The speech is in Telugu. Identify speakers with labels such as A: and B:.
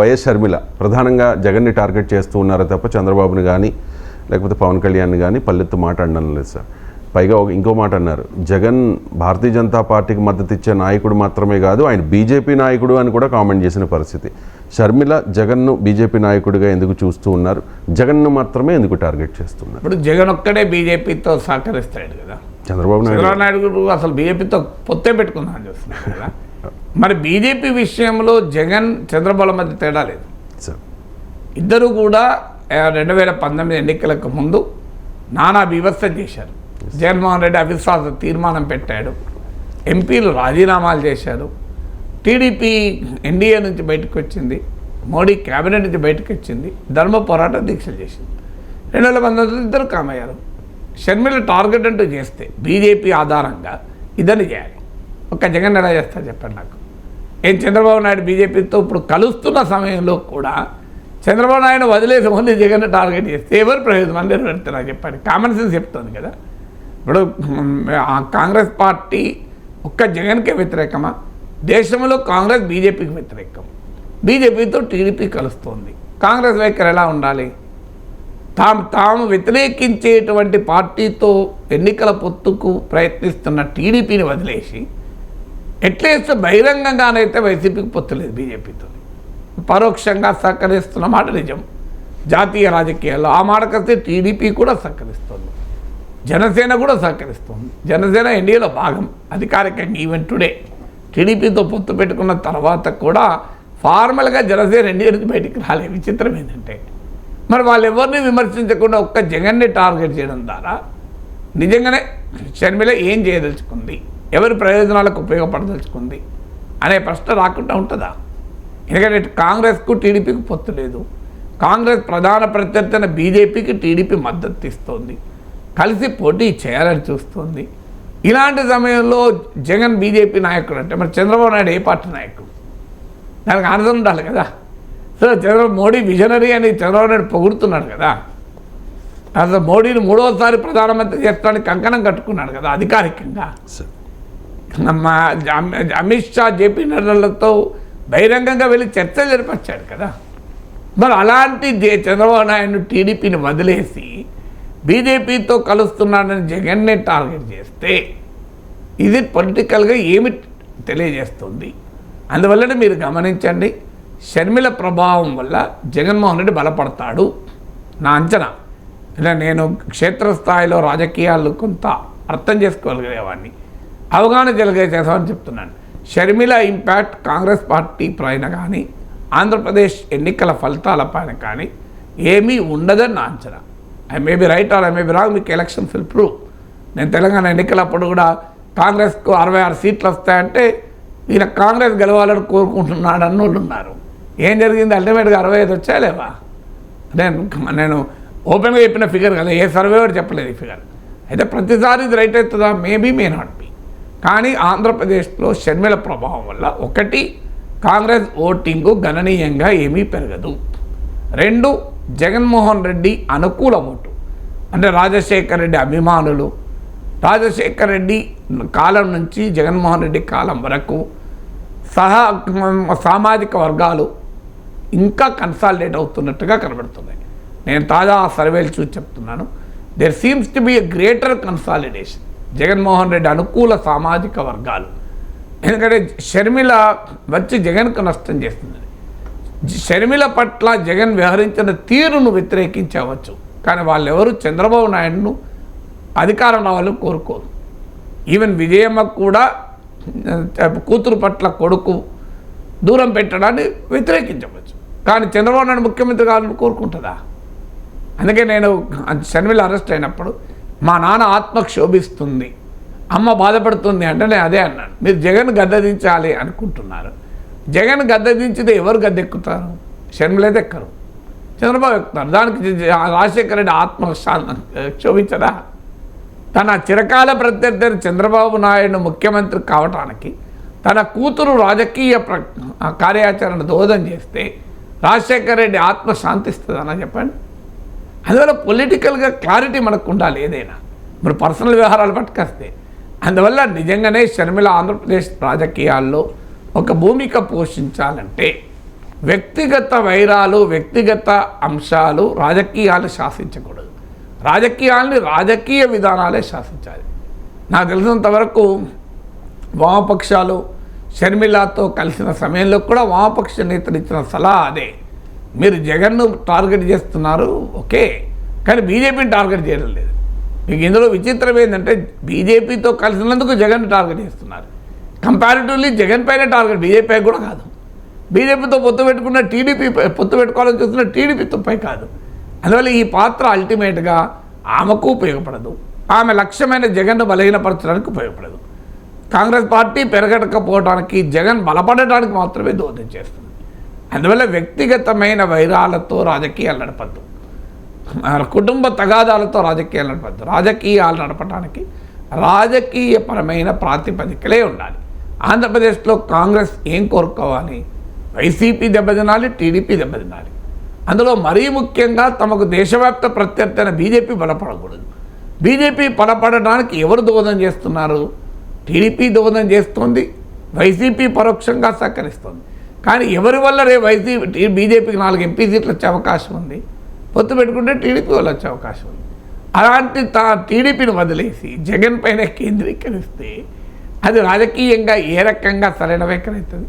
A: వైఎస్ షర్మిల ప్రధానంగా జగన్ని టార్గెట్ చేస్తూ ఉన్నారే తప్ప చంద్రబాబుని కానీ లేకపోతే పవన్ కళ్యాణ్ని కానీ పల్లెత్తు మాట అనడం లేదు సార్. పైగా ఒక ఇంకో మాట అన్నారు. జగన్ భారతీయ జనతా పార్టీకి మద్దతు ఇచ్చే నాయకుడు మాత్రమే కాదు ఆయన బీజేపీ నాయకుడు అని కూడా కామెంట్ చేసిన పరిస్థితి. షర్మిల జగన్ను బీజేపీ నాయకుడిగా ఎందుకు చూస్తూ ఉన్నారు? జగన్ను మాత్రమే ఎందుకు టార్గెట్ చేస్తున్నారు?
B: ఇప్పుడు జగన్ ఒక్కడే బీజేపీతో సహకరిస్తాడు కదా.
A: చంద్రబాబు నాయుడు.
B: చంద్రబాబు నాయుడు అసలు బీజేపీతో పొత్తే పెట్టుకుందాం చూస్తున్నారు కదా. మరి బీజేపీ విషయంలో జగన్ చంద్రబాబు మధ్య తేడా లేదు.
A: సార్.
B: ఇద్దరు కూడా రెండు వేల పంతొమ్మిది ఎన్నికలకు ముందు నానా బీభత్సం చేశారు. జగన్మోహన్ రెడ్డి అవిశ్వాస తీర్మానం పెట్టాడు. ఎంపీలు రాజీనామాలు చేశారు. టీడీపీ ఎన్డీఏ నుంచి బయటకు వచ్చింది మోడీ క్యాబినెట్ నుంచి బయటకు వచ్చింది ధర్మ పోరాట దీక్షలు చేసింది. రెండు వేల పంతొమ్మిది ఇద్దరు కామయ్యారు. షర్మిల టార్గెట్ అంటూ చేస్తే బీజేపీ ఆధారంగా ఇద్దరిని చేయాలి. ఒక్క జగన్ ఎలా చేస్తారు చెప్పండి నాకు. ఏం చంద్రబాబు నాయుడు బీజేపీతో ఇప్పుడు కలుస్తున్న సమయంలో కూడా చంద్రబాబు నాయుడు వదిలేసి ముందు జగన్ టార్గెట్ చేస్తే ఎవరు ప్రయోజనం అందరూ చెప్పండి. కామన్ సెన్స్ చెప్తుంది కదా. ఇప్పుడు కాంగ్రెస్ పార్టీ ఒక్క జగన్కే వ్యతిరేకమా? దేశంలో కాంగ్రెస్ బీజేపీకి వ్యతిరేకం. బీజేపీతో టీడీపీ కలుస్తోంది. కాంగ్రెస్ వైఖరి ఎలా ఉండాలి? తాము తాము వ్యతిరేకించేటువంటి పార్టీతో ఎన్నికల పొత్తుకు ప్రయత్నిస్తున్న టీడీపీని వదిలేసి ఎట్లీస్ట్ బహిరంగంగానైతే వైసీపీకి పొత్తులేదు బీజేపీతో. పరోక్షంగా సహకరిస్తున్న మాట నిజం. జాతీయ రాజకీయాల్లో ఆ మాటకొస్తే టీడీపీ కూడా సహకరిస్తుంది. జనసేన కూడా సహకరిస్తుంది. జనసేన ఎన్డీఏలో భాగం. అధికారికంగా ఈవెన్ టుడే. టీడీపీతో పొత్తు పెట్టుకున్న తర్వాత కూడా ఫార్మల్గా జనసేన ఎన్డీఏ నుంచి బయటికి రాలే. విచిత్రం ఏంటంటే మరి వాళ్ళు ఎవరిని విమర్శించకుండా ఒక్క జగన్ని టార్గెట్ చేయడం ద్వారా నిజంగానే షర్మిల ఏం చేయదలుచుకుంది? ఎవరి ప్రయోజనాలకు ఉపయోగపడదలుచుకుంది అనే ప్రశ్న రాకుండా ఉంటుందా? ఎందుకంటే కాంగ్రెస్కు టీడీపీకి పొత్తు లేదు. కాంగ్రెస్ ప్రధాన ప్రత్యర్థిన బీజేపీకి టీడీపీ మద్దతు ఇస్తోంది కలిసి పోటీ చేయాలని చూస్తోంది. ఇలాంటి సమయంలో జగన్ బీజేపీ నాయకుడు అంటే మరి చంద్రబాబు నాయుడు ఏ పార్టీ నాయకుడు? దానికి ఆనందం ఉండాలి కదా. సో చంద్రబాబు మోడీ విజనరీ అని చంద్రబాబు నాయుడు పొగుడుతున్నాడు కదా. అసలు మోడీని మూడోసారి ప్రధానమంత్రి చేస్తానికి కంకణం కట్టుకున్నాడు కదా అధికారికంగా.
A: సార్
B: మా అమిత్ షా జేపీ నడ్డాలతో బహిరంగంగా వెళ్ళి చర్చలు జరిపించాడు కదా. మరి అలాంటి జే- చంద్రబాబు నాయుడు టీడీపీని వదిలేసి బీజేపీతో కలుస్తున్నాడని జగన్నే టార్గెట్ చేస్తే ఇది పొలిటికల్గా ఏమి తెలియజేస్తుంది? అందువల్లనే మీరు గమనించండి షర్మిల ప్రభావం వల్ల జగన్మోహన్ రెడ్డి బలపడతాడు నా అంచనా. ఇలా నేను క్షేత్రస్థాయిలో రాజకీయాలు కొంత అర్థం చేసుకోగలిగేవాడిని. అవగాహన కలిగేసేసామని చెప్తున్నాను. షర్మిల ఇంపాక్ట్ కాంగ్రెస్ పార్టీ పైన కానీ ఆంధ్రప్రదేశ్ ఎన్నికల ఫలితాల పైన కానీ ఏమీ ఉండదని నా అంచనా. I may be right or I may be wrong మీకు ఎలక్షన్స్ విల్ ప్రూవ్ నేను తెలంగాణ ఎన్నికలప్పుడు కూడా కాంగ్రెస్కు అరవై ఆరు సీట్లు వస్తాయంటే ఈయన కాంగ్రెస్ గెలవాలని కోరుకుంటున్నాడు అన్న వాళ్ళు ఉన్నారు. ఏం జరిగింది? అల్టిమేట్గా అరవై ఐదు వచ్చా లేవా? నేను నేను ఓపెన్గా చెప్పిన ఫిగర్ కదా ఏ సర్వే కూడా చెప్పలేదు ఈ ఫిగర్ అయితే ప్రతిసారి ఇది రైట్ అవుతుందా? మేబీ మే నాట్ బి కానీ ఆంధ్రప్రదేశ్లో షర్మిల ప్రభావం వల్ల ఒకటి కాంగ్రెస్ ఓటింగు గణనీయంగా ఏమీ పెరగదు. రెండు జగన్మోహన్ రెడ్డి అనుకూల ఓటు. అంటే రాజశేఖర్ రెడ్డి అభిమానులు. రాజశేఖర్ రెడ్డి కాలం నుంచి జగన్మోహన్ రెడ్డి కాలం వరకు సహా సామాజిక వర్గాలు ఇంకా కన్సాలిడేట్ అవుతున్నట్టుగా కనబడుతున్నాయి. నేను తాజా సర్వేలు చూసి చెప్తున్నాను. There seems to be a greater consolidation Jaganmohan Reddy అనుకూల సామాజిక వర్గాలు. ఎందుకంటే షర్మిల వచ్చి జగన్కు నష్టం చేస్తుంది. షర్మిల పట్ల జగన్ వ్యవహరించిన తీరును వ్యతిరేకించవచ్చు. కానీ వాళ్ళెవరు? చంద్రబాబు నాయుడును అధికారం రావాలని కోరుకోరు. ఈవెన్ విజయమ్మ కూడా కూతురు పట్ల కొడుకు దూరం పెట్టడాన్ని వ్యతిరేకించవచ్చు. కానీ చంద్రబాబు నాయుడు ముఖ్యమంత్రి కావాలని కోరుకుంటుందా? అందుకే నేను షర్మిల అరెస్ట్ అయినప్పుడు మా నాన్న ఆత్మ క్షోభిస్తుంది. అమ్మ బాధపడుతుంది అంటే నేను అదే అన్నాను మీరు జగన్ గద్దదించాలి అనుకుంటున్నారు. జగన్ గద్దదించితే ఎవరు గద్దెక్కుతారు షర్మిల ఎక్కరు చంద్రబాబు ఎక్కుతారు. దానికి రాజశేఖర రెడ్డి ఆత్మ శా- క్షోభించదా తన చిరకాల ప్రత్యర్థి చంద్రబాబు నాయుడు ముఖ్యమంత్రి కావటానికి తన కూతురు రాజకీయ ప్ర ఆ కార్యాచరణ దోదం చేస్తే రాజశేఖర రెడ్డి ఆత్మ శాంతిస్తుందన్నా చెప్పండి. అందువల్ల పొలిటికల్గా క్లారిటీ మనకు ఉండాలి ఏదైనా. మరి పర్సనల్ వ్యవహారాలు పట్టుకొస్తే. అందువల్ల నిజంగానే షర్మిల ఆంధ్రప్రదేశ్ రాజకీయాల్లో ఒక భూమిక పోషించాలంటే వ్యక్తిగత వైరాలు వ్యక్తిగత అంశాలు రాజకీయాలు శాసించకూడదు. రాజకీయాల్ని రాజకీయ విధానాలే శాసించాలి. నాకు తెలిసినంతవరకు వామపక్షాలు షర్మిలాతో కలిసిన సమయంలో కూడా వామపక్ష నేతలు ఇచ్చిన సలహా అదే. మీరు జగన్ను టార్గెట్ చేస్తున్నారు ఓకే. కానీ బీజేపీని టార్గెట్ చేయడం లేదు. మీకు ఇందులో విచిత్రం ఏంటంటే బీజేపీతో కలిసినందుకు జగన్ టార్గెట్ చేస్తున్నారు. కంపారిటివ్లీ జగన్ పైన టార్గెట్ బీజేపీ కూడా కాదు. బీజేపీతో పొత్తు పెట్టుకున్న టీడీపీ పొత్తు పెట్టుకోవాలని చూస్తున్న టీడీపీతో పై కాదు. అందువల్ల ఈ పాత్ర అల్టిమేట్గా ఆమెకు ఉపయోగపడదు. ఆమె లక్ష్యమైన జగన్ను బలహీనపరచడానికి ఉపయోగపడదు. కాంగ్రెస్ పార్టీ పెరగకపోవడానికి జగన్ బలపడటానికి మాత్రమే దోహదం చేస్తుంది. అందువల్ల వ్యక్తిగతమైన వైరాలతో రాజకీయాలు నడపద్దు. కుటుంబ తగాదాలతో రాజకీయాలు నడపద్దు. రాజకీయాలు నడపడానికి రాజకీయపరమైన ప్రాతిపదికలే ఉండాలి. ఆంధ్రప్రదేశ్లో కాంగ్రెస్ ఏం కోరుకోవాలి? వైసీపీ దెబ్బతినాలి టీడీపీ దెబ్బతినాలి. అందులో మరీ ముఖ్యంగా తమకు దేశవ్యాప్త ప్రత్యర్థి అయిన బీజేపీ బలపడకూడదు. బీజేపీ బలపడడానికి ఎవరు దోహదం చేస్తున్నారు? టీడీపీ దోహదం చేస్తుంది వైసీపీ పరోక్షంగా సహకరిస్తుంది. కానీ ఎవరి వల్ల రేపు వైసీపీ బీజేపీకి నాలుగు ఎంపీ సీట్లు వచ్చే అవకాశం ఉంది? పొత్తు పెట్టుకుంటే టీడీపీ వాళ్ళు వచ్చే అవకాశం ఉంది. అలాంటి తా టీడీపీని వదిలేసి జగన్ పైన కేంద్రీకరిస్తే అది రాజకీయంగా ఏ రకంగా సరైన వైఖరి అవుతుంది?